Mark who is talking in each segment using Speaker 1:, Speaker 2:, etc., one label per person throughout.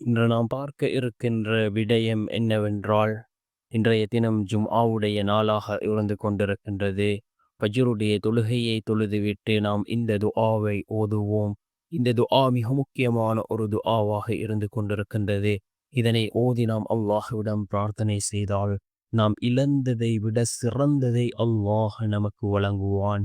Speaker 1: இன்று நாம் பார்க்க இருக்கின்ற விடயம் என்னவென்றால் இன்றைய தினம் ஜும் ஆவுடைய நாளாக இருந்து கொண்டிருக்கின்றது. பஜ்ருடைய தொழுகையை தொழுதுவிட்டு நாம் இந்த துஆவை ஓதுவோம். இந்த துஆ மிக முக்கியமான ஒரு துஆவாக இருந்து கொண்டிருக்கின்றது. இதனை ஓதி நாம் அல்லாஹுவிடம் பிரார்த்தனை செய்தால் நாம் இழந்ததை விட சிறந்ததை அல்லாஹ் நமக்கு வழங்குவான்.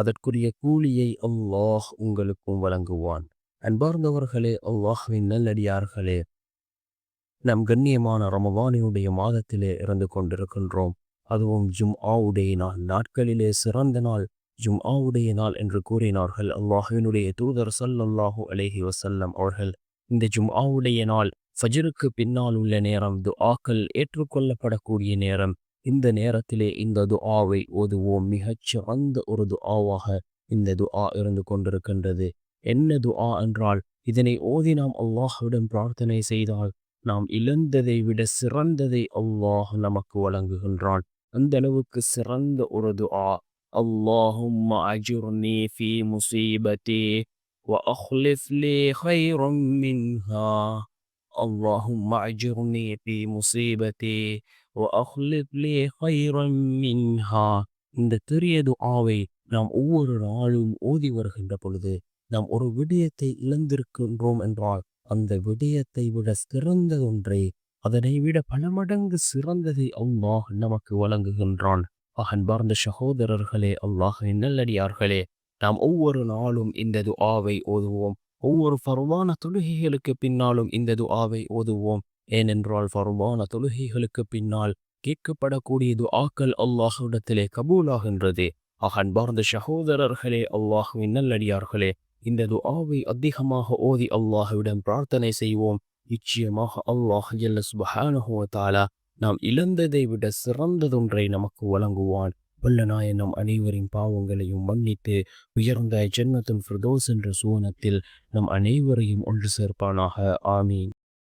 Speaker 1: அதற்குரிய கூலியை அல்லாஹ் உங்களுக்கும் வழங்குவான். அன்பார்ந்தவர்களே அல்லாஹ்வின் நல்லடியார்களே நம் கண்ணியமான ரமவானினுடைய மாதத்திலே இருந்து கொண்டிருக்கின்றோம். அதுவும் ஜும் ஆவுடைய நாள் நாட்களிலே சிறந்த நாள். ஜும் ஆவுடைய நாள் என்று கூறினார்கள் அல்லாஹுவினுடைய தூதர் சல்லல்லாஹு அலேஹி வசல்லம் அவர்கள். இந்த ஜும் ஆவுடைய நாள் ஃபஜருக்கு பின்னால் உள்ள நேரம் துஆக்கள் ஏற்றுக்கொள்ளப்படக்கூடிய நேரம். இந்த நேரத்திலே இந்த துஆவை ஓதுவோம் மிகச் சிறந்த ஒரு துஆவாக இந்த துஆ இருந்து கொண்டிருக்கின்றது என்ன துஆ என்றால் இதனை ஓதி நாம் அல்லாஹ்விடம் பிரார்த்தனை செய்தால் நாம் இழந்ததை விட சிறந்ததை அல்லாஹ் நமக்கு வழங்குகின்றான் அந்த அளவுக்கு சிறந்த ஒரு துஆ اللهم أجرني في مصيبتي وأخلف لي خيرا منها اللهم أجرني في مصيبتي மின்ஹா இந்த பெரிய துஆவை நாம் ஒவ்வொரு நாளும் ஓதி வருகின்ற பொழுது நாம் ஒரு விடயத்தை இழந்திருக்கின்றோம் என்றால் அந்த விடயத்தை விட சிறந்ததொன்றை. அதனை விட பல மடங்கு சிறந்ததை அல்லாஹ் நமக்கு வழங்குகின்றான். அகன் அன்பார்ந்த சகோதரர்களே அல்லாஹின் நல்லடியார்களே நாம் ஒவ்வொரு நாளும் இந்த துஆவை ஓதுவோம். ஒவ்வொரு பருவான தொழுகைகளுக்கு பின்னாலும் இந்த துஆவை ஓதுவோம். ஏனென்றால் ஃபர்வான தொழுகைகளுக்கு பின்னால் கேட்கப்படக்கூடியது துஆக்கள் அல்லாஹுடத்திலே கபூலாகின்றது. அன்பார்ந்த சகோதரர்களே அல்லாஹுவின் நல்லடியார்களே இந்த துஆவை அதிகமாக ஓதி அல்லாஹுவிடம் பிரார்த்தனை செய்வோம். நிச்சயமாக அல்லாஹ் ஜல்ல நாம் இழந்ததை விட சிறந்ததொன்றை நமக்கு வழங்குவான். வல்லநாய நம் அனைவரின் பாவங்களையும் மன்னித்து உயர்ந்த ஜென்மத்தின் ஃபிர்தோஸ் என்ற சுவனத்தில் நம் அனைவரையும் ஒன்று சேர்ப்பானாக. ஆமீன்.